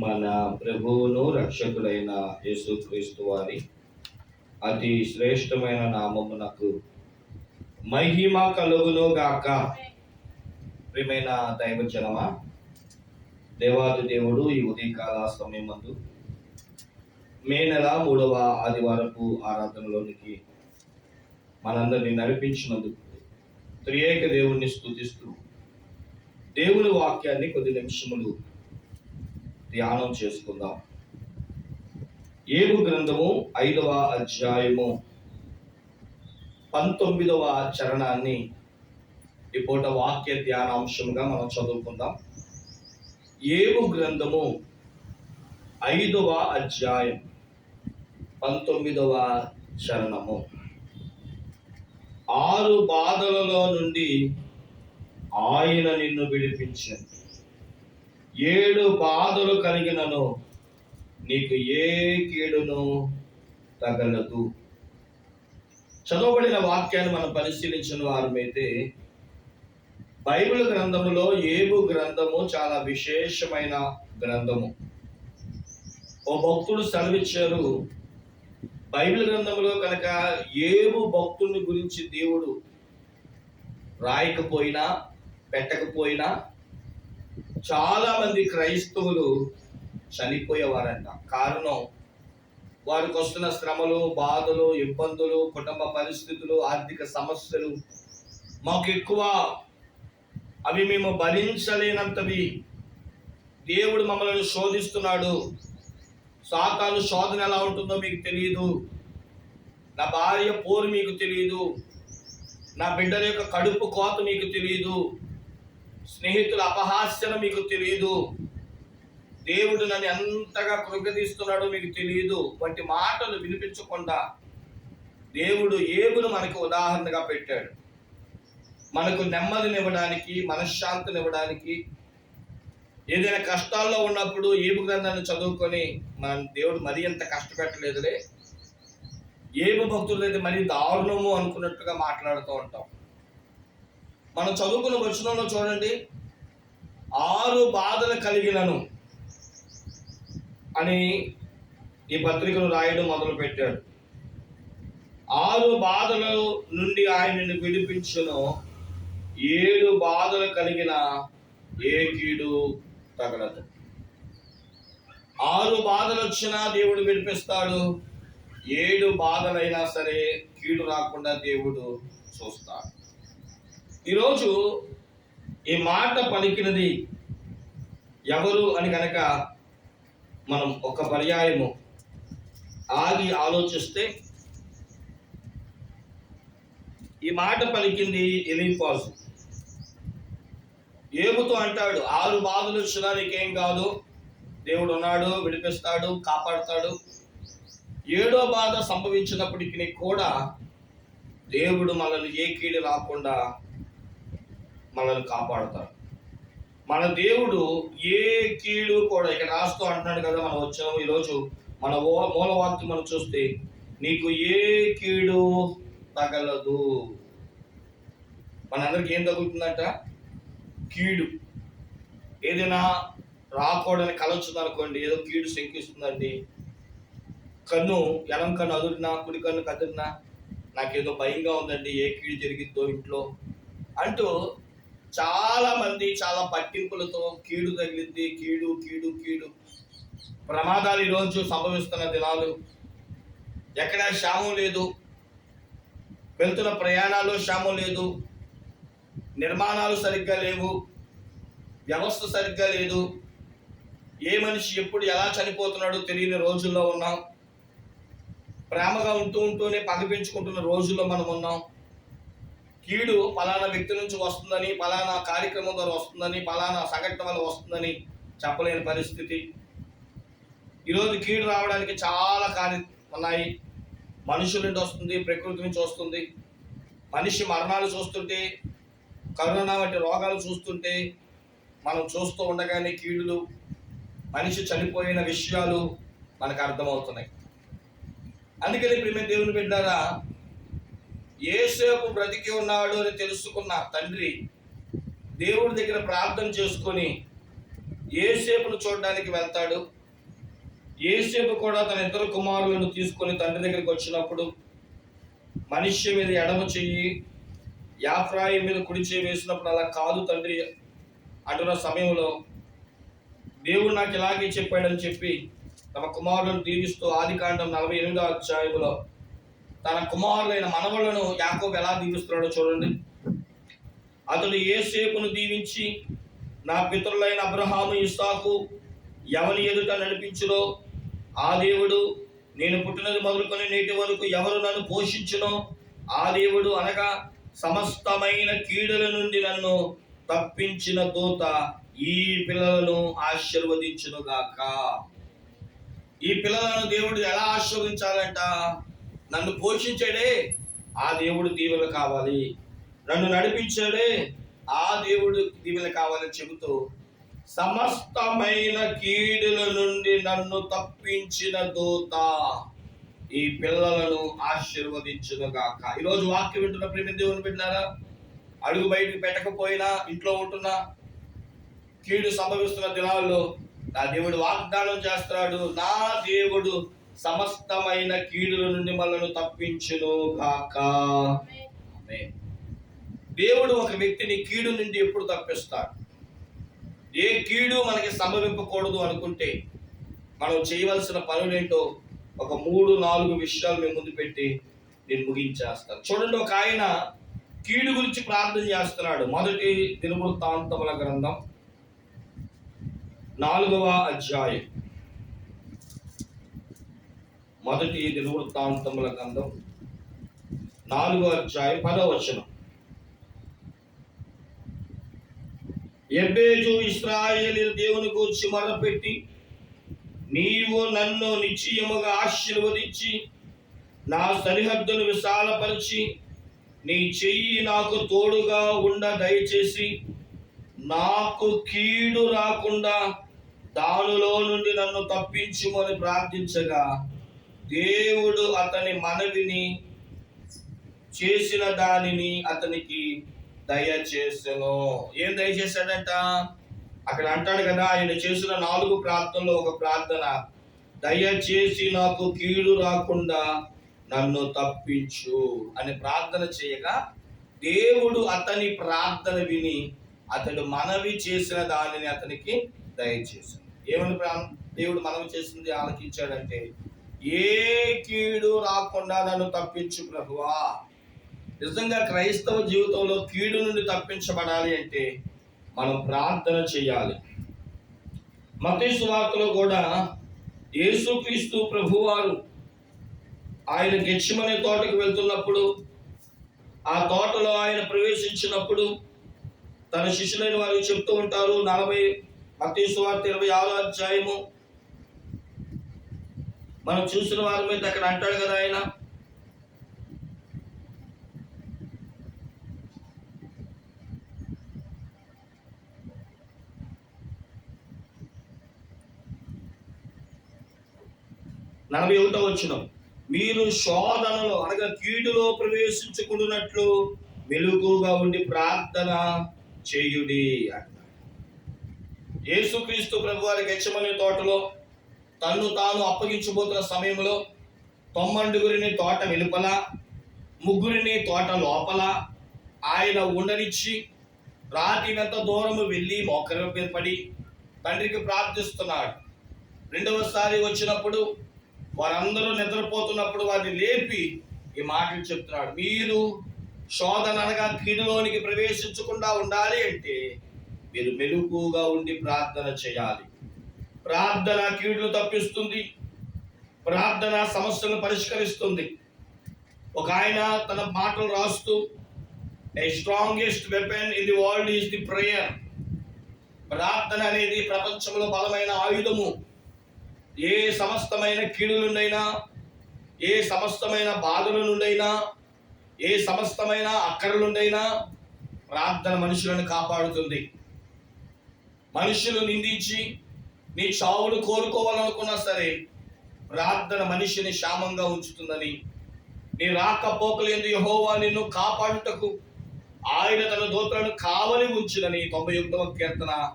మన ప్రభువును రక్షకుడైన యేసుక్రీస్తు వారి అతి శ్రేష్టమైన నామమునకు మహిమ కలుగును గాక. ప్రియమైన దైవజనమా దేవాది దేవుడు ఈ ఉదయకాల సమయమందు మే నెల మూడవ ఆదివారపు ఆరాధనలోనికి మనందరినీ నడిపించినందుకు త్రియేక దేవుణ్ణి స్తుతిస్తూ దేవుని వాక్యాన్ని కొద్ది నిమిషములు ధ్యానం చేసుకుందాం. ఏలు గ్రంథము ఐదవ అధ్యాయము పంతొమ్మిదవ చరణాన్ని ఈ పూట వాక్య ధ్యానాంశంగా మనం చదువుకుందాం. ఏవు గ్రంథము ఐదవ అధ్యాయం పంతొమ్మిదవ చరణము. ఆరు బాధలలో నుండి ఆయన నిన్ను విడిపించింది ఏడు బాధలు కలిగినను నీకు ఏ కీడును తగలదు. చదవబడిన వాక్యాన్ని మనం పరిశీలించిన వారమైతే బైబిల్ గ్రంథములో ఏబు గ్రంథము చాలా విశేషమైన గ్రంథము. ఓ భక్తుడు సెలవిచ్చారు బైబిల్ గ్రంథంలో కనుక ఏబు భక్తుని గురించి దేవుడు రాయకపోయినా పెట్టకపోయినా చాలా మంది క్రైస్తవులు చనిపోయేవారంట. కారణం వారికి వస్తున్న శ్రమలు బాధలు ఇబ్బందులు కుటుంబ పరిస్థితులు ఆర్థిక సమస్యలు మాకు ఎక్కువ. అవి మేము భరించలేనంతవి. దేవుడు మమ్మల్ని శోధిస్తున్నాడు. సాతాను శోధన ఎలా ఉంటుందో మీకు తెలియదు నా భార్య పోరు మీకు తెలియదు నా బిడ్డల యొక్క కడుపు కోత మీకు తెలియదు స్నేహితుల అపహాస్యన మీకు తెలియదు దేవుడు నన్ను ఎంతగా కృగదీస్తున్నాడో మీకు తెలియదు వంటి మాటలు వినిపించకుండా దేవుడు ఏగును మనకు ఉదాహరణగా పెట్టాడు. మనకు నెమ్మదినివ్వడానికి మనశ్శాంతినివ్వడానికి ఏదైనా కష్టాల్లో ఉన్నప్పుడు ఏబు గ్రంథాన్ని చదువుకొని మన దేవుడు మరీ ఎంత కష్టపెట్టలేదులే. ఏబు భక్తులు అయితే మరీ దారుణము అనుకున్నట్టుగా మాట్లాడుతూ ఉంటాం. మనం చదువుకున్న వచనంలో చూడండి. ఆరు బాధలు కలిగినను అని ఈ పత్రికను రాయడం మొదలు పెట్టాడు ఆరు బాధల నుండి ఆయనను విడిపించను. ఏడు బాధలు కలిగిన ఏ కీడు తగలదు. ఆరు బాధలు వచ్చినా దేవుడు విడిపిస్తాడు. ఏడు బాధలైనా సరే కీడు రాకుండా దేవుడు చూస్తాడు. ఈరోజు ఈ మాట పలికినది ఎవరు అని కనుక మనం ఒక పర్యాయము ఆగి ఆలోచిస్తే ఈ మాట పలికింది ఎలిఫాజు. ఏముతో అంటాడు? ఆరు బాధలు వచ్చినా ఏం కాదు. దేవుడు ఉన్నాడు విడిపిస్తాడు కాపాడుతాడు. ఏడో బాధ సంభవించినప్పటికీ కూడా దేవుడు మనల్ని ఏ కీడు రాకుండా మనల్ని కాపాడుతాడు మన దేవుడు ఏ కీడు కూడా ఇక్కడ రాస్తూ అంటున్నాడు కదా మనం వచ్చాము ఈరోజు. మన ఓ- మూలవాక్యం మనం చూస్తే నీకు ఏ కీడు తగలదు. మనందరికి ఏం తగులుతుందంట? కీడు. ఏదైనా రాకూడని కళ వచ్చింది అనుకోండి ఏదో కీడు శంకిస్తుందండి. కన్ను ఎడం కన్ను అదురినా కుడి కన్ను కదిరినా నాకేదో భయంగా ఉందండి ఏ కీడు జరిగిద్దో ఇంట్లో అంటూ చాలా మంది చాలా పట్టింపులతో కీడు తగిలింది కీడు కీడు కీడు. ప్రమాదాలు ఈరోజు సంభవిస్తున్న దినాలు. ఎక్కడ శ్యామం లేదు. వెళ్తున్న ప్రయాణాల్లో శ్యామం లేదు. నిర్మాణాలు సరిగ్గా లేవు. వ్యవస్థ సరిగ్గా లేదు. ఏ మనిషి ఎప్పుడు ఎలా చనిపోతున్నాడో తెలియని రోజుల్లో ఉన్నాం. ప్రేమగా ఉంటూ ఉంటూనే పగ పెంచుకుంటున్న రోజుల్లో మనం ఉన్నాం. కీడు పలానా వ్యక్తి నుంచి వస్తుందని పలానా కార్యక్రమం ద్వారా వస్తుందని పలానా సంఘటన వల్ల వస్తుందని చెప్పలేని పరిస్థితి. ఈరోజు కీడు రావడానికి చాలా కార్య ఉన్నాయి. మనుషుల నుండి వస్తుంది ప్రకృతి నుంచి వస్తుంది. మనిషి మరణాలు చూస్తుంటే కరోనా వంటి రోగాలు చూస్తుంటే మనం చూస్తూ ఉండగానే కీడులు మనిషి చనిపోయిన విషయాలు మనకు అర్థమవుతున్నాయి. అందుకని ప్రేమ దేవుని బిడ్డారా ఏసేపు బ్రతికి ఉన్నాడు అని తెలుసుకున్న తండ్రి దేవుడి దగ్గర ప్రార్థన చేసుకొని ఏసేపును చూడడానికి వెళ్తాడు. ఏసేపు కూడా తన ఇద్దరు కుమారులను తీసుకొని తండ్రి దగ్గరికి వచ్చినప్పుడు మనిషి మీద ఎడమ చెయ్యి యాఫ్రాయి మీద కుడి చేయి వేసినప్పుడు అలా కాదు తండ్రి అంటున్న సమయంలో దేవుడు నాకు ఇలాగే చెప్పాడని చెప్పి తమ కుమారులను దీవిస్తూ ఆది కాండం నలభై ఎనిమిదో అధ్యాయంలో తన కుమారులైన మనవలను యాకోబు ఎలా దీవిస్తున్నాడో చూడండి. అతడు ఏసేపును దీవించి నా పితరులైన అబ్రహాము ఇస్సాకు ఎవని ఎదుట నడిపించునో ఆ దేవుడు నేను పుట్టినది మొదలుకొని నేటి వరకు ఎవరు నన్ను పోషించునో ఆ దేవుడు అనగా సమస్తమైన కీడుల నుండి నన్ను తప్పించిన దూత ఈ పిల్లలను ఆశీర్వదించునుగాక. ఈ పిల్లలను దేవుడు ఎలా ఆశీర్వదించాలంట? నన్ను పోషించాడే ఆ దేవుడు దీవెన కావాలి. నన్ను నడిపించాడే ఆ దేవుడు దీవెన కావాలని చెబుతూ సమస్తమైన కీడుల నుండి నన్ను తప్పించిన దూత ఈ పిల్లలను ఆశీర్వదించునుగాక. ఈరోజు వాక్యం వింటున్న ప్రేమ దేవుని పెట్టినారా అడుగు బయటకు పెట్టకపోయినా ఇంట్లో ఉంటున్నా కీడు సంభవిస్తున్న దినాల్లో నా దేవుడు వాగ్దానం చేస్తున్నాడు. నా దేవుడు సమస్తమైన కీడుల నుండి మనల్ని తప్పించును గాక దేవుడు ఒక వ్యక్తిని కీడు నుండి ఎప్పుడు తప్పిస్తాడు? ఏ కీడు మనకి సంభవింపకూడదు అనుకుంటే మనం చేయవలసిన పనులేంటో ఒక మూడు నాలుగు విషయాలు మేము ముందు పెట్టి నేను ముగించేస్తాను చూడండి ఒక ఆయన కీడు గురించి ప్రార్థన చేస్తున్నాడు. మొదటి దినవృత్తాంతముల గ్రంథం నాలుగవ అధ్యాయం. మొదటి దినవృత్తాంతముల గ్రంథం నాలుగో అధ్యాయం పదో వచనం. ఎబ్బేజు ఇస్రాయేలు దేవుని గూర్చి మొరపెట్టి నీవు నన్ను నిశ్చయముగా ఆశీర్వదించి నా సరిహద్దును విశాలపరిచి నీ చెయ్యి నాకు తోడుగా ఉండ దయచేసి నాకు కీడు రాకుండా దానిలో నుండి నన్ను తప్పించుమని ప్రార్థించగా దేవుడు అతని మనవిని చేసిన దానిని అతనికి దయచేసను. ఏం దయచేశాడంట? అక్కడ అంటాడు కదా ఆయన చేసిన నాలుగు ప్రార్థనలో ఒక ప్రార్థన. దయచేసి నాకు కీడు రాకుండా నన్ను తప్పించు అని ప్రార్థన చేయగా దేవుడు అతని ప్రార్థన విని అతడు మనవి చేసిన దానిని అతనికి దయచేశాడు. ఏమని ప్రా- దేవుడు మనవి చేసింది ఆలకించాడంటే ఏ కీడు రాకుండా నన్ను తప్పించు ప్రభువా. నిజంగా క్రైస్తవ జీవితంలో కీడు నుండి తప్పించబడాలి అంటే మనం ప్రార్థన చేయాలి. మతేసు వార్తలో కూడా యేసుక్రీస్తు ప్రభువారు ఆయన గెచ్చిమనే తోటకు వెళ్తున్నప్పుడు ఆ తోటలో ఆయన ప్రవేశించినప్పుడు తన శిష్యులైన వారు చెప్తూ ఉంటారు నలభై మతేసు వార్త ఇరవై ఆరో అధ్యాయము మనం చూసిన వారి మీద అక్కడ అంటాడు కదా ఆయన? నలభై ఒకటో వచ్చిన మీరు శోధనలో అనగా కీడులో ప్రవేశించుకున్నట్లు మెలుగుగా ఉండి ప్రార్థన చేయుడి అంటారు యేసుక్రీస్తు ప్రభు వారి గెచ్చమనే తోటలో తన్ను తాను అప్పగించబోతున్న సమయంలో తొమ్మండుగురిని తోట వెలుపల ముగ్గురిని తోట లోపల. ఆయన ఉండనిచ్చి రాతినంత దూరము వెళ్ళి మోకరి మీద పడి తండ్రికి ప్రార్థిస్తున్నాడు. రెండవసారి వచ్చినప్పుడు వారందరూ నిద్రపోతున్నప్పుడు వారిని లేపి ఈ మాటలు చెప్తున్నాడు. మీరు శోధన అనగా కీడులోనికి ప్రవేశించకుండా ఉండాలి అంటే మీరు మెలుగుగా ఉండి ప్రార్థన చేయాలి. ప్రార్థన కీడులు తప్పిస్తుంది. ప్రార్థన సమస్యలను పరిష్కరిస్తుంది. ఒక ఆయన తన మాటలు రాస్తూ a strongest weapon in the world is the prayer ప్రార్థన అనేది ప్రపంచంలో బలమైన ఆయుధము. ఏ సమస్తమైన కీడుల నుండైనా ఏ సమస్తమైన బాధల నుండైనా ఏ సమస్తమైన అక్కర్ల నుండైనా ప్రార్థన మనుషులను కాపాడుతుంది. మనుషులు నిందించి నీ చావును కోరుకోవాలనుకున్నా సరే ప్రార్థన మనిషిని క్షామంగా ఉంచుతుందని. నీ రాకపోకలు యహోవా నిన్ను కాపాడుటకు ఆయన తన దోతలను కావలి ఉంచునని తొంభై ఒకటవ కీర్తన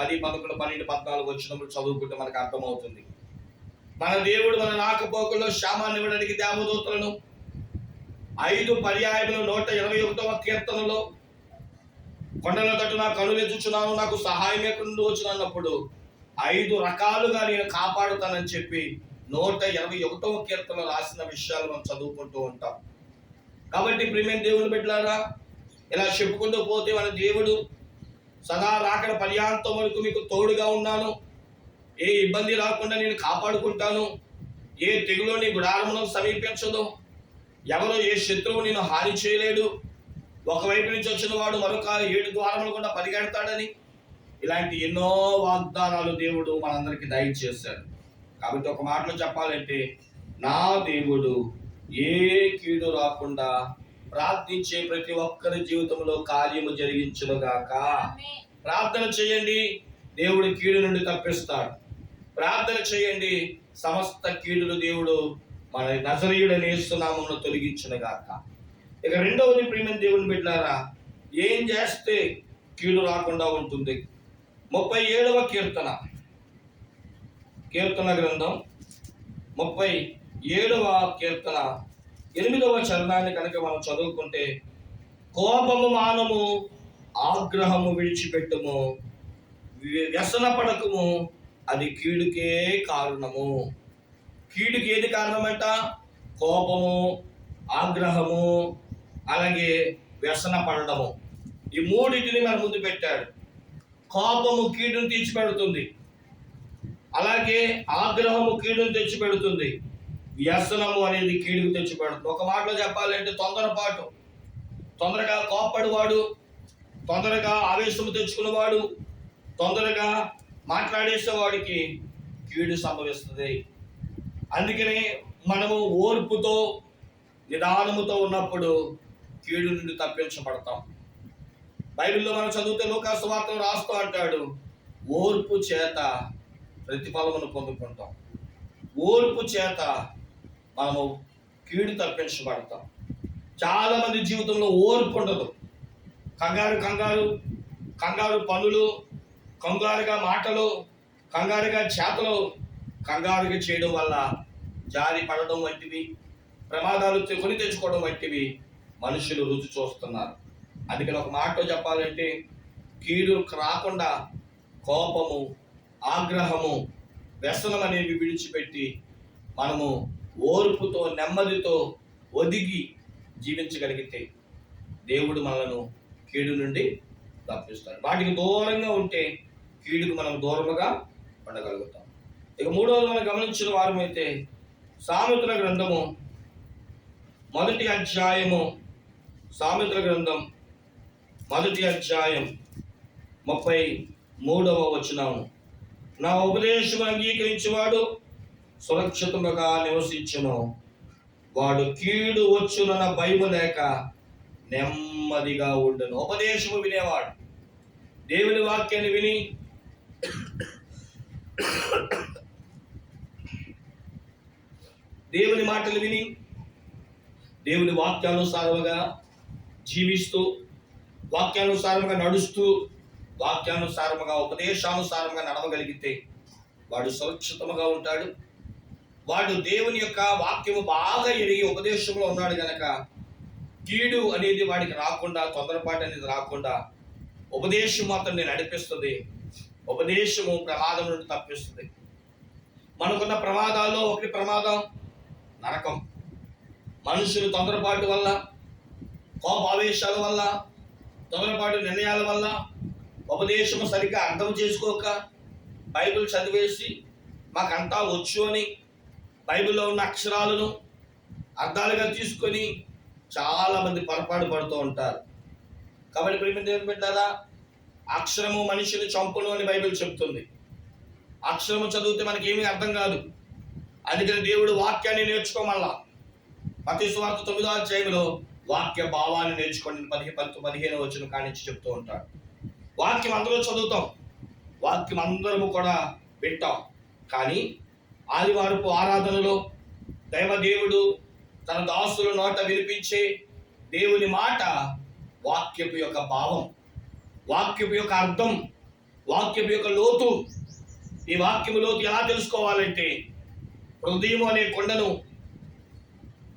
పది పదకొండు పన్నెండు పద్నాలుగు వచ్చినప్పుడు చదువుకుంటే మనకు అర్థమవుతుంది. మన దేవుడు మన రాకపోకల్లో శ్యామాన్ని ఇవ్వడానికి దేవదూతలను ఐదు పర్యాయములు నూట ఇరవై ఒకటవ కీర్తనలో కొండల తట్టు నా కనులు నాకు సహాయం ఎక్కడ వచ్చినప్పుడు ఐదు రకాలుగా నేను కాపాడుతానని చెప్పి నూట ఇరవై ఒకటవ కీర్తన రాసిన విషయాలు మనం చదువుకుంటూ ఉంటాం. కాబట్టి ప్రేమైన దేవుని బిడ్డలారా ఇలా చెప్పుకుంటూ పోతే మన దేవుడు సదా రాకడ పర్యాంతం వరకు మీకు తోడుగా ఉన్నాను. ఏ ఇబ్బంది రాకుండా నేను కాపాడుకుంటాను. ఏ తెగులో నీ గుడారమును సమీపించదు. ఎవరు ఏ శత్రువు నేను హాని చేయలేడు. ఒకవైపు నుంచి వచ్చిన వాడు మరొక ఏడు ద్వారములు కూడా పరిగెడతాడని ఇలాంటి ఎన్నో వాగ్దానాలు దేవుడు మనందరికి దయచేశాడు. కాబట్టి ఒక మాటలో చెప్పాలంటే నా దేవుడు ఏ కీడు రాకుండా ప్రార్థించే ప్రతి ఒక్కరి జీవితంలో కార్యము జరిగించునుగాక ప్రార్థన చేయండి దేవుడు కీడు నుండి తప్పిస్తాడు. ప్రార్థన చేయండి సమస్త కీడులు దేవుడు మన నజరీయుడని యేసునామంలో తొలగించునుగాక ఇక రెండవది ప్రియమైన దేవుని బిడ్డారా ఏం చేస్తే కీడు రాకుండా ఉంటుంది? ముప్పై ఏడవ కీర్తన. కీర్తన గ్రంథం ముప్పై ఏడవ కీర్తన. ఎనిమిదవ చరణాన్ని కనుక మనం చదువుకుంటే కోపము మానము ఆగ్రహము విడిచిపెట్టుము వ్య- వ్యసన పడకము అది కీడుకే కారణము. కీడుకి ఏది కారణమంట? కోపము ఆగ్రహము అలాగే వ్యసన పడడము. ఈ మూడింటిని మన ముందు పెట్టాడు. కోపము కీడును తెచ్చిపెడుతుంది అలాగే ఆగ్రహము కీడును తెచ్చిపెడుతుంది. వ్యసనము అనేది కీడుకు తెచ్చిపెడుతుంది. ఒక మాటలో చెప్పాలంటే తొందరపాటు. తొందరగా కోప్పడివాడు తొందరగా ఆవేశము తెచ్చుకున్నవాడు తొందరగా మాట్లాడేసేవాడికి కీడు సంభవిస్తుంది. అందుకనే మనము ఓర్పుతో నిదానముతో ఉన్నప్పుడు కీడు నుండి తప్పించబడతాం. బైబిల్లో మనం చదివితే లోకాసు వార్తలు రాస్తూ అంటాడు ఓర్పు చేత ప్రతిఫలమును పొందుకుంటాం. ఓర్పు చేత మనము కీడు తప్పించబడతాం. చాలామంది జీవితంలో ఓర్పు ఉండదు. కంగారు కంగారు కంగారు పనులు కంగారుగా మాటలు కంగారుగా చేతలు కంగారుగా చేయడం వల్ల జారి పడడం వంటివి ప్రమాదాలు కొని తెచ్చుకోవడం వంటివి మనుషులు రుచి చూస్తున్నారు. అందుకని ఒక మాట చెప్పాలంటే కీడు రాకుండా కోపము ఆగ్రహము వ్యసనం అనేవి విడిచిపెట్టి మనము ఓర్పుతో నెమ్మదితో ఒదిగి జీవించగలిగితే దేవుడు మనలను కీడు నుండి తప్పిస్తాడు వాటికి దూరంగా ఉంటే కీడుకు మనం దూరముగా ఉండగలుగుతాం. ఇక మూడవది మనం గమనించిన వారమైతే సామెతల గ్రంథము మొదటి అధ్యాయము సామెతల గ్రంథం మొదటి అధ్యాయం ముప్పై మూడవ వచనం. నా ఉపదేశం అంగీకరించేవాడు సురక్షితముగా నివసించును. వాడు కీడు వచ్చునన్న భయము లేక నెమ్మదిగా ఉండను. ఉపదేశము వినేవాడు. దేవుని వాక్యాన్ని విని దేవుని మాటలు విని దేవుని వాక్యానుసారముగా జీవిస్తూ వాక్యానుసారముగా నడుస్తూ వాక్యానుసారముగా ఉపదేశానుసారముగా నడవగలిగితే వాడు సురక్షితముగా ఉంటాడు. వాడు దేవుని యొక్క వాక్యము బాగా ఎరిగి ఉపదేశంలో ఉన్నాడు గనక కీడు అనేది వాడికి రాకుండా తొందరపాటు అనేది రాకుండా ఉపదేశం అతన్ని నడిపిస్తుంది. ఉపదేశము ప్రమాదం నుండి తప్పిస్తుంది. మనకున్న ప్రమాదాల్లో ఒకటి ప్రమాదం నరకం. మనుషులు తొందరపాటు వల్ల కోపావేశాల వల్ల తొందరపాటు నిర్ణయాల వల్ల ఉపదేశము సరిగ్గా అర్థం చేసుకోక బైబిల్ చదివేసి మాకంతా వచ్చు అని బైబిల్లో ఉన్న అక్షరాలను అర్థాలుగా తీసుకొని చాలామంది పొరపాటు పడుతూ ఉంటారు. కాబట్టి ప్రేమ దేవుని అక్షరము మనిషిని చంపును అని బైబిల్ చెప్తుంది. అక్షరము చదివితే మనకేమీ అర్థం కాదు. అందుకని దేవుడు వాక్యాన్ని నేర్చుకోమల్లా. ప్రతి స్వార్థ తొమ్మిదో అధ్యాయంలో వాక్య భావాన్ని నేర్చుకోండి. పదిహేను పది పదిహేను వచ్చిన కానించి చెప్తూ ఉంటాడు. వాక్యం అందరూ చదువుతాం. వాక్యం అందరము కూడా వింటాం. కానీ ఆదివారపు ఆరాధనలో దైవదేవుడు తన దాసుల నోట వినిపించే దేవుని మాట వాక్యపు యొక్క భావం వాక్యపు యొక్క అర్థం వాక్యపు యొక్క లోతు. ఈ వాక్యము లోతు ఎలా తెలుసుకోవాలంటే హృదయం అనే కొండను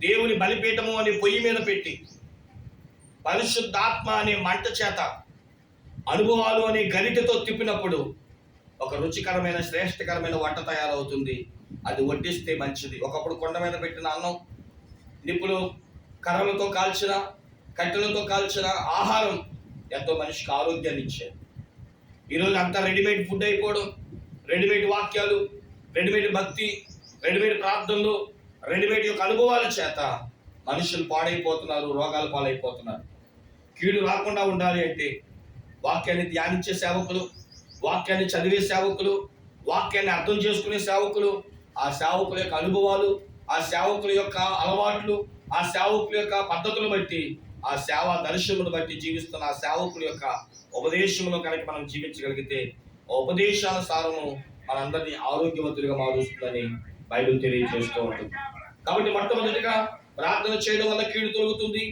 దేవుని బలిపీఠము అనే పొయ్యి మీద పెట్టి పరిశుద్ధాత్మ అనే మంట చేత అనుభవాలు అనే గరిటతో తిప్పినప్పుడు ఒక రుచికరమైన శ్రేష్టకరమైన వంట తయారవుతుంది. అది వడ్డిస్తే మంచిది. ఒకప్పుడు కొండ మీద పెట్టిన అన్నం నిప్పులు కర్రలతో కాల్చిన కట్టెలతో కాల్చిన ఆహారం ఎంతో మనిషికి ఆరోగ్యాన్ని ఇచ్చేది. ఈరోజు అంతా రెడీమేడ్ ఫుడ్ అయిపోవడం రెడీమేడ్ వాక్యాలు రెడీమేడ్ భక్తి రెడీమేడ్ ప్రార్థనలు రెడీమేడ్ యొక్క అనుభవాల చేత మనుషులు పాడైపోతున్నారు రోగాలు పాలైపోతున్నారు. కీడు రాకుండా ఉండాలి అంటే వాక్యాన్ని ధ్యానించే సేవకులు వాక్యాన్ని చదివే సేవకులు వాక్యాన్ని అర్థం చేసుకునే సేవకులు ఆ సేవకుల యొక్క అనుభవాలు ఆ సేవకుల యొక్క అలవాట్లు ఆ సేవకుల యొక్క పద్ధతులు బట్టి ఆ సేవా దర్శనమును బట్టి జీవిస్తున్న ఆ సేవకుల యొక్క ఉపదేశమును కనుక మనం జీవించగలిగితే ఉపదేశానుసారము మనందరినీ ఆరోగ్యవంతులుగా మారుస్తుందని బైబిల్ తెలియజేస్తూ ఉంటుంది. కాబట్టి మొట్టమొదటిగా ప్రార్థన చేయడం వల్ల కీడు దొరుకుతుంది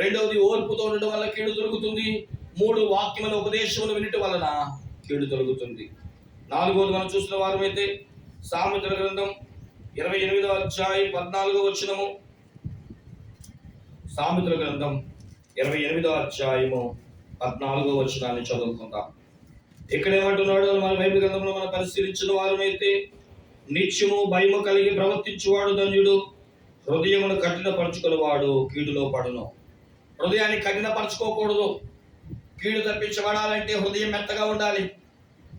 రెండవది ఓర్పుతో ఉండడం వల్ల కీడు దొరుకుతుంది మూడు వాక్యమైన ఉపదేశములు వినటం వలన కీడు దొరుకుతుంది నాలుగోది మనం చూసిన అయితే సామెతల గ్రంథం ఇరవై ఎనిమిదవ అధ్యాయం పద్నాలుగో వచ్చినము సామెతల గ్రంథం ఇరవై ఎనిమిదవ అధ్యాయము పద్నాలుగో వచనాన్ని చదువుకుందాం. ఇక్కడ ఏమంటున్నాడు మన బైబిల్ గ్రంథంలో మనం పరిశీలించిన వారమైతే నిత్యము భయము కలిగి ప్రవర్తించువాడు ధన్యుడు. హృదయమును కఠినపరచుకునేవాడు కీడులో పడును. హృదయాన్ని కఠినపరచుకోకూడదు. కీడు తప్పించబడాలంటే హృదయం మెత్తగా ఉండాలి.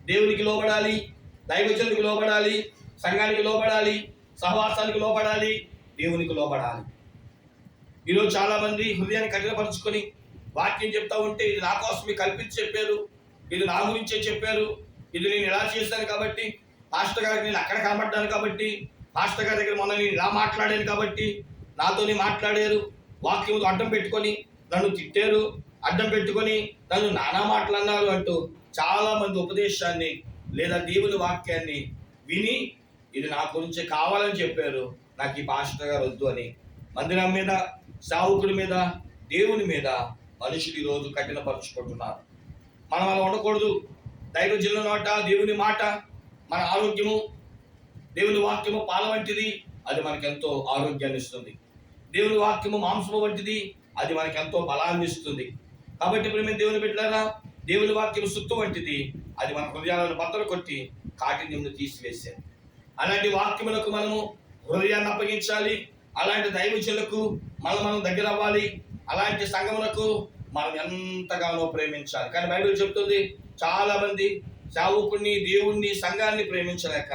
దేవునికి లోబడాలి దైవజనునికి లోబడాలి సంఘానికి లోబడాలి సహవాసానికి లోబడాలి దేవునికి లోబడాలి. ఈరోజు చాలామంది హృదయాన్ని కఠినపరుచుకొని వాక్యం చెప్తా ఉంటే ఇది నా కోసమే కల్పించి చెప్పారు ఇది నా గురించే చెప్పారు ఇది నేను ఎలా చేశాను కాబట్టి పాస్టర్ గారికి నేను అక్కడ కనబడ్డాను కాబట్టి పాస్టర్ గారి దగ్గర మొన్న నేను ఇలా మాట్లాడాను కాబట్టి నాతోని మాట్లాడారు వాక్యం అడ్డం పెట్టుకొని నన్ను తిట్టారు అడ్డం పెట్టుకొని నన్ను నానా మాట్లాడినారు అంటూ చాలా మంది ఉపదేశాన్ని లేదా దేవుని వాక్యాన్ని విని ఇది నా గురించి కావాలని చెప్పారు. నాకు ఈ పాస్టర్ గారు వద్దు అని. మందిరం మీద సావుకుడి మీద దేవుని మీద మనుషులు ఈరోజు కఠినపరుచుకుంటున్నారు. మనం అలా ఉండకూడదు. దైవజనుల నోట దేవుని మాట మన ఆరోగ్యము దేవుని వాక్యము పాల వంటిది అది మనకెంతో ఆరోగ్యాన్ని ఇస్తుంది. దేవుని వాక్యము మాంసము వంటిది అది మనకెంతో బలాన్ని ఇస్తుంది. కాబట్టి ఇప్పుడు మేము దేవుని పెట్టారా దేవుని వాక్యము సుత్తు వంటిది అది మన హృదయాలను బద్దలు కొట్టి కాఠిన్యంను తీసివేసేది అలాంటి వాక్యములకు మనము హృదయాన్ని అప్పగించాలి అలాంటి దైవజులకు మనం మనం దగ్గర అవ్వాలి అలాంటి సంఘములకు మనం ఎంతగానో ప్రేమించాలి. కానీ బైబిల్ చెప్తుంది చాలా మంది దేవుణ్ణి సంఘాన్ని ప్రేమించలేక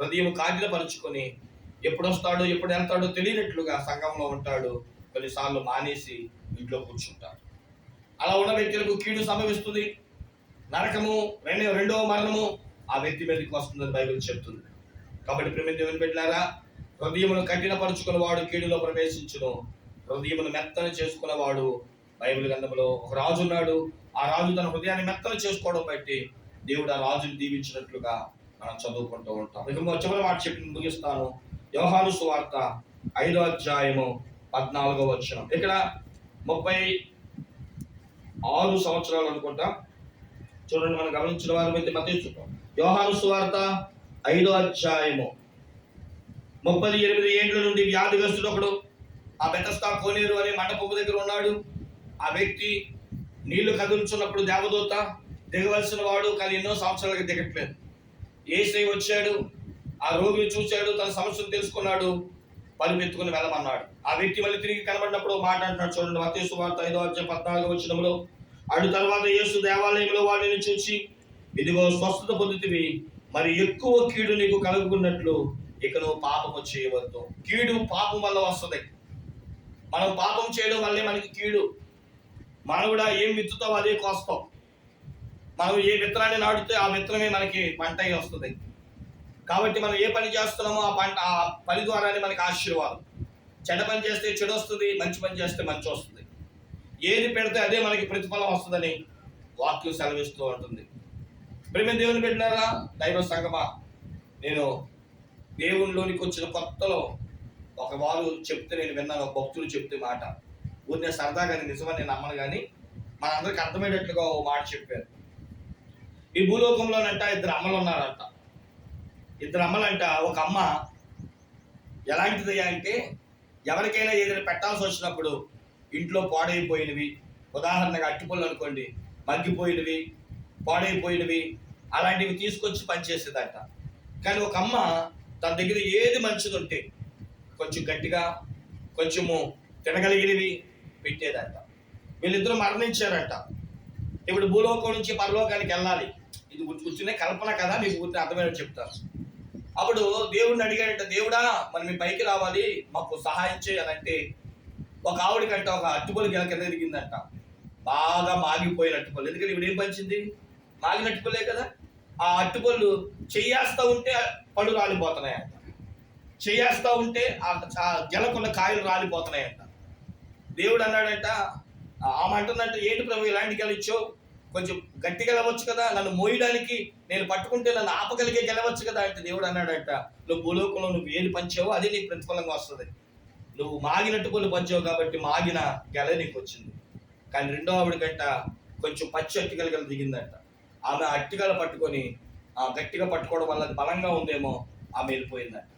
హృదయం కాగిలపరుచుకొని ఎప్పుడొస్తాడో ఎప్పుడు వెళ్తాడో తెలియనట్లుగా సంఘంలో ఉంటాడు. కొన్నిసార్లు మానేసి ఇంట్లో కూర్చుంటాడు. అలా ఉన్న వ్యక్తులకు కీడు సంభవిస్తుంది. నరకము రెండవ రెండవ మరణము ఆ వ్యక్తి మీదకి వస్తుందని బైబిల్ చెప్తుంది. కాబట్టి ప్రేమ దేవుని పెట్టారా హృదయమును కఠినపరుచుకున్న వాడు కీడులో ప్రవేశించును. హృదయమును మెత్తన చేసుకున్నవాడు బైబిల్ గంధంలో ఒక రాజు ఉన్నాడు. ఆ రాజు తన హృదయాన్ని మెత్తన చేసుకోవడం బట్టి దేవుడు ఆ రాజుని దీవించినట్లుగా మనం చదువుకుంటూ ఉంటాం. ఇక చివరి మాట చెప్పి ముగిస్తాను. వ్యవహారు సువార్త ఐదో అధ్యాయము పద్నాలుగో వచ్చిన ఇక్కడ ముప్పై ఆరు సంవత్సరాలు అనుకుంటా. చూడండి మనం గమనించిన వారు అయితే మత వ్యవహారు సువార్త ఐదో అధ్యాయము ముప్పై ఎనిమిది ఏళ్ళ నుండి వ్యాధిగ్రస్తుడు ఒకడు ఆ బెతస్తా కోనేరు అనే మండపపు దగ్గర ఉన్నాడు. ఆ వ్యక్తి నీళ్ళు కదులుచున్నప్పుడు దేవదూత దిగవలసిన వాడు కానీ ఎన్నో సంవత్సరాలకి దిగట్లేదు. ఏసై వచ్చాడు ఆ రోగిని చూశాడు తన సమస్యను తెలుసుకున్నాడు పరిమెత్తుకుని వెళ్ళమన్నాడు. ఆ వ్యక్తి మళ్ళీ తిరిగి కనబడినప్పుడు మాట్లాడినాడు చూడండి మతేసు వార్త ఐదో అధ్యాయం పద్నాలుగు వచ్చినప్పుడు అటు తర్వాత యేసు దేవాలయంలో వాడిని చూసి ఇదిగో స్వస్థత పొందుతివి మరి ఎక్కువ కీడు నీకు కలుగుకున్నట్లు ఇక నువ్వు పాపము చేయవద్దు. కీడు పాపం వల్ల వస్తుంది. మనం పాపం చేయడం వల్లే మనకి కీడు. మనం కూడా ఏం విత్తుతాం అదే కోస్తాం. మనం ఏ విత్తనాన్ని నాటితే ఆ విత్తనమే మనకి పంట వస్తుంది. కాబట్టి మనం ఏ పని చేస్తున్నామో ఆ పంట ఆ పని ద్వారానే మనకి ఆశీర్వాదం. చెడ్డ పని చేస్తే చెడు వస్తుంది మంచి పని చేస్తే మంచి వస్తుంది. ఏది పెడితే అదే మనకి ప్రతిఫలం వస్తుందని వాక్యం సెలవిస్తూ ఉంటుంది. ప్రేమ దేవుని పెట్టినారా దైవ సంగమా నేను దేవునిలోనికి వచ్చిన కొత్తలో ఒక వారు చెప్తే నేను విన్నాను భక్తులు చెప్తే మాట. ఊరినే సరదాగా నిజమని నేను నమ్మను కానీ మనందరికి అర్థమయ్యేటట్లుగా ఓ మాట చెప్పారు. ఈ భూలోకంలోనంట ఇద్దరు అమ్మలు ఉన్నారంట. ఇద్దరు అమ్మలంట ఒక అమ్మ ఎలాంటిది అంటే ఎవరికైనా ఏదైనా పెట్టాల్సి వచ్చినప్పుడు ఇంట్లో పాడైపోయినవి ఉదాహరణగా అట్టిపళ్ళు అనుకోండి మగ్గిపోయినవి పాడైపోయినవి అలాంటివి తీసుకొచ్చి పనిచేసేదంట కానీ ఒక అమ్మ తన దగ్గర ఏది మంచిది ఉంటే కొంచెం గట్టిగా కొంచెము తినగలిగినవి పెట్టేదంట. వీళ్ళిద్దరూ మరణించారంట. ఇప్పుడు భూలోకం నుంచి పరలోకానికి వెళ్ళాలి. ఇది కూర్చునే కల్పన కదా మీకు కూర్చుని అర్థమైనట్టు చెప్తాను. అప్పుడు దేవుడిని అడిగాడంట దేవుడా మనం మీ పైకి రావాలి మాకు సహాయం చేయాలంటే ఒక ఆవిడకంట ఒక అట్టుపొలు గెల కింద దిగిందంట బాగా మాగిపోయిన అట్టుపొలు ఎందుకంటే ఇప్పుడు ఏం పంచింది? మాగిన అట్టుపొలే కదా. ఆ అట్టుపొలు చేయాస్తూ ఉంటే పళ్ళు రాలిపోతున్నాయంట. చేయాస్తూ ఉంటే ఆ గెలకున్న కాయలు రాలిపోతున్నాయంట. దేవుడు అన్నాడంట ఆ- ఆమె అంటుందంటే ఏంటి ప్రభు ఇలాంటి గెలిచో కొంచెం గట్టి గెలవచ్చు కదా? నన్ను మోయడానికి నేను పట్టుకుంటే నన్ను ఆపగలిగే గెలవచ్చు కదా అంటే దేవుడు అన్నాడంట. నువ్వు భూలోకంలో నువ్వు ఏది పంచావో అదే నీకు ప్రతిఫలంగా వస్తుంది. నువ్వు మాగినట్టు పళ్ళు పంచావు కాబట్టి మాగిన గెల నీకు వచ్చింది. కానీ రెండో ఆవిడకంట కొంచెం పచ్చి అట్టికల గల దిగిందంట. ఆమె అట్టికల పట్టుకొని గట్టిగా పట్టుకోవడం వల్ల అది బలంగా ఉందేమో ఆమె వెళ్ళిపోయిందంట.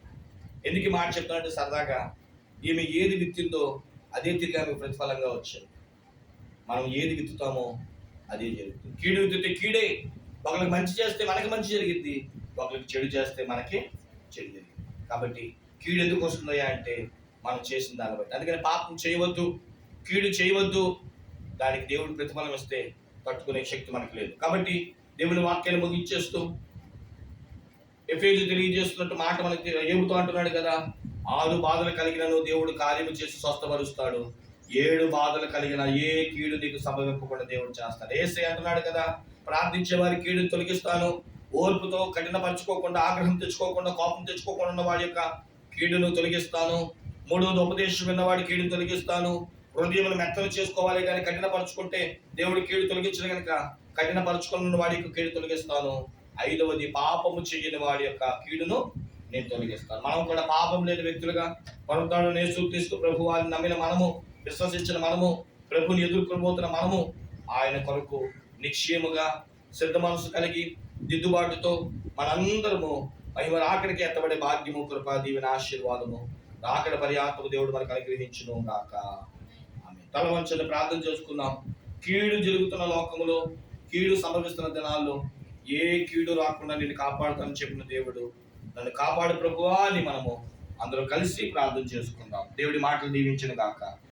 ఎందుకు మాట చెప్తున్నట్టు సరదాగా ఈమె ఏది విత్తిందో అదే తిరిగి ఆమె ప్రతిఫలంగా వచ్చింది. మనం ఏది విత్తుతామో అదే జరుగుతుంది. కీడు విత్తితే కీడే. ఒకరికి మంచి చేస్తే మనకి మంచి జరిగింది ఒకరికి చెడు చేస్తే మనకి చెడు జరిగింది కాబట్టి కీడు ఎందుకు వస్తుందయ్యా అంటే మనం చేసిన దాన్ని బట్టి. అందుకని పాపం చేయవద్దు. కీడు చేయవద్దు. దానికి దేవుడు ప్రతిఫలం ఇస్తే తట్టుకునే శక్తి మనకు లేదు. కాబట్టి దేవుని వాక్యాన్ని ముగించేస్తూ ఎఫేజు తెలియజేస్తున్నట్టు మాట మనకి ఏముతో అంటున్నాడు కదా? ఆరు బాధలు కలిగినను దేవుడు కార్యము చేసి స్వస్థపరుస్తాడు. ఏడు బాధలు కలిగిన ఏ కీడు నీకు సంభవింపకుండా దేవుడు చేస్తాడు. ఏసే అంటున్నాడు కదా ప్రార్థించే వారి కీడుని తొలగిస్తాను. ఓర్పుతో కఠినపరచుకోకుండా ఆగ్రహం తెచ్చుకోకుండా కోపం తెచ్చుకోకుండా ఉన్న వాడి యొక్క కీడును తొలగిస్తాను. మూడవది ఉపదేశం విన్నవాడి కీడును తొలగిస్తాను. హృదయమును మెత్తలు చేసుకోవాలి కానీ కఠినపరచుకుంటే దేవుడి కీడు తొలగించిన కనుక కఠినపరచుకున్న వాడి యొక్క కీడు తొలగిస్తాను. ఐదవది పాపము చేయని వాడి యొక్క కీడును నేను తొలగిస్తాను. మనం కూడా పాపం లేని వ్యక్తులుగా పరుతాడు నేసు తీసుకు ప్రభు వారిని నమ్మిన మనము విశ్వసించిన మనము ప్రభుని ఎదుర్కొనబోతున్న మనము ఆయన కొరకు నిక్షేముగా సిద్ధ మనసు కలిగి దిద్దుబాటుతో మనందరము మహిమ రాకడికి ఎత్తబడే భాగ్యము కృప దీవెన ఆశీర్వాదము రాకడ పర్యాత్మ దేవుడు మనకు అనుగ్రహించును గాక. ఆమె తల వంచని ప్రార్థన చేసుకుందాం. కీడు జరుగుతున్న లోకములో కీడు సంభవిస్తున్న దినాల్లో ఏ కీడు రాకుండా నేను కాపాడుతానని చెప్పిన దేవుడు నన్ను కాపాడు ప్రభువా అని మనము అందరూ కలిసి ప్రార్థన చేసుకుందాం. దేవుడి మాటలు దీవించిన గాక.